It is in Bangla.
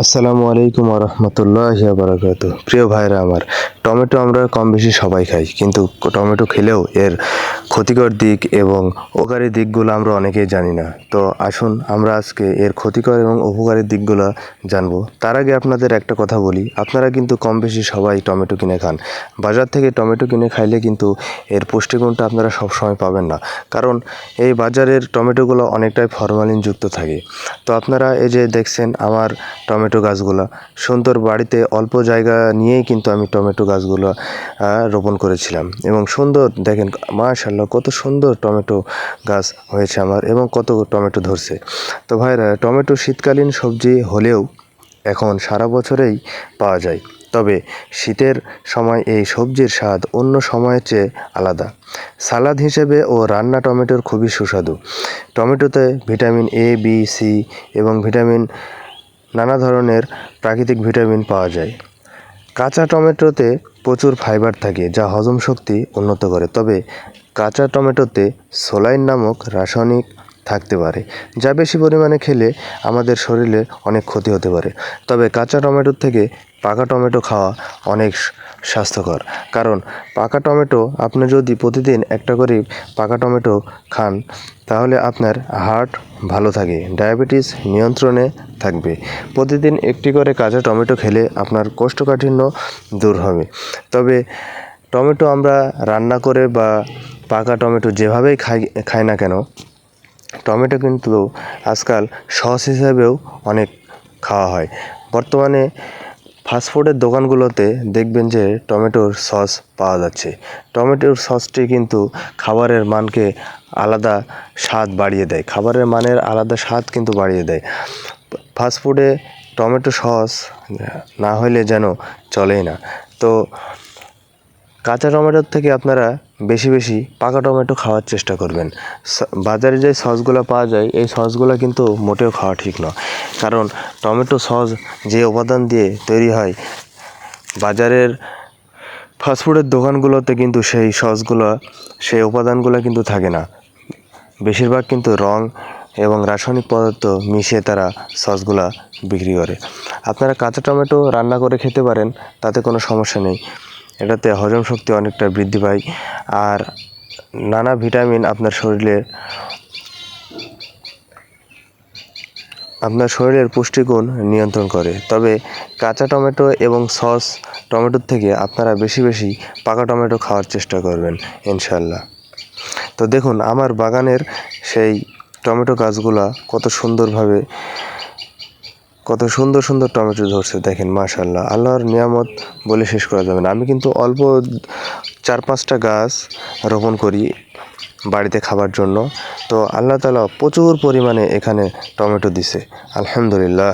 আসসালামু আলাইকুম রহমতুল্লাহ বারাকাত প্রিয় ভাইরা আমার, টমেটো আমরা কম বেশি সবাই খাই, কিন্তু টমেটো খেলেও এর ক্ষতিকর দিক এবং উপকারী দিকগুলো আমরা অনেকেই জানি না। তো আসুন আমরা আজকে এর ক্ষতিকর এবং উপকারী দিকগুলো জানব। তার আগে আপনাদের একটা কথা বলি। আপনারা কিন্তু কম বেশি সবাই টমেটো কিনে খান। বাজার থেকে টমেটো কিনে খাইলে কিন্তু এর পুষ্টিগুণটা আপনারা সবসময় পাবেন না। কারণ এই বাজারের টমেটোগুলো অনেকটাই ফরমালিনযুক্ত থাকে। তো আপনারা এই যে দেখছেন আমার টমেটো গাছগুলো, সুন্দর বাড়িতে অল্প জায়গা নিয়েই কিন্তু আমি টমেটো গাছগুলো রোপণ করেছিলাম। এবং সুন্দর দেখেন, মাশাল্লাহ কত সুন্দর টমেটো গাছ হয়েছে আমার এবং কত টমেটো ধরছে। তো ভাইরা, টমেটো শীতকালীন সবজি হলেও এখন সারা বছরেই পাওয়া যায়। তবে শীতের সময় এই সবজির স্বাদ অন্য সময়ের চেয়ে আলাদা। সালাদ হিসেবে ও রান্না টমেটোর খুবই সুস্বাদু। টমেটোতে ভিটামিন এ বি সি এবং ভিটামিন নানা ধরনের প্রাকৃতিক ভিটামিন পাওয়া যায়। কাঁচা টমেটোতে প্রচুর ফাইবার থাকে যা হজম শক্তি উন্নত করে। তবে কাঁচা টমেটোতে সোলাইন নামক রাসায়নিক থাকতে পারে, যা বেশি পরিমাণে খেলে আমাদের শরীরে অনেক ক্ষতি হতে পারে। তবে কাঁচা টমেটোর থেকে পাকা টমেটো খাওয়া অনেক স্বাস্থ্যকর, কারণ পাকা টমেটো আপনি যদি প্রতিদিন একটা করে পাকা টমেটো খান, তাহলে আপনার হার্ট ভালো থাকে, ডায়াবেটিস নিয়ন্ত্রণে থাকবে। প্রতিদিন একটি করে কাঁচা টমেটো খেলে আপনার কোষ্ঠকাঠিন্য দূর হবে। তবে টমেটো আমরা রান্না করে বা পাকা টমেটো যেভাবেই খাই খাই না কেন, টমেটো কিন্তু আজকাল সস হিসাবেও অনেক খাওয়া হয়। বর্তমানে ফাস্টফুডের দোকানগুলোতে দেখবেন যে টমেটোর সস পাওয়া যাচ্ছে। টমেটোর সসটি কিন্তু খাবারের মানকে আলাদা স্বাদ বাড়িয়ে দেয়। খাবারের মানের আলাদা স্বাদ কিন্তু বাড়িয়ে দেয়। ফাস্টফুডে টমেটো সস না হলে যেন চলেই না। তো কাঁচা টমেটোর থেকে আপনারা বেশি বেশি পাকা টমেটো খাওয়ার চেষ্টা করবেন। বাজারে যে সসগুলো পাওয়া যায়, এই সসগুলো কিন্তু মোটেও খাওয়া ঠিক নয়। কারণ টমেটো সস যে উপাদান দিয়ে তৈরি হয়, বাজারের ফাস্টফুডের দোকানগুলোতে কিন্তু সেই সসগুলো, সেই উপাদানগুলো কিন্তু থাকে না। বেশিরভাগ কিন্তু রং এবং রাসায়নিক পদার্থ মিশিয়ে তারা সসগুলা বিক্রি করে। আপনারা কাঁচা টমেটো রান্না করে খেতে পারেন, তাতে কোনো সমস্যা নেই। এটাতে হজম শক্তি অনেকটা বৃদ্ধি পায় আর নানা ভিটামিন আপনার শরীরে আপনার শরীরের পুষ্টিগুণ নিয়ন্ত্রণ করে। তবে কাঁচা টমেটো এবং সস টমেটোর থেকে আপনারা বেশি বেশি পাকা টমেটো খাওয়ার চেষ্টা করবেন ইনশাল্লাহ তো দেখুন, আমার বাগানের সেই টমেটো গাছগুলা কত সুন্দরভাবে কত সুন্দর সুন্দর টমেটো ধরছে, দেখেন মাশাল্লাহ আল্লাহর নিয়ামত বলে শেষ করা যাবে না। আমি কিন্তু অল্প চার পাঁচটা গাছ রোপণ করি বাড়িতে খাবার জন্য। তো আল্লাহ তালা প্রচুর পরিমাণে এখানে টমেটো দিছে। আলহামদুলিল্লাহ।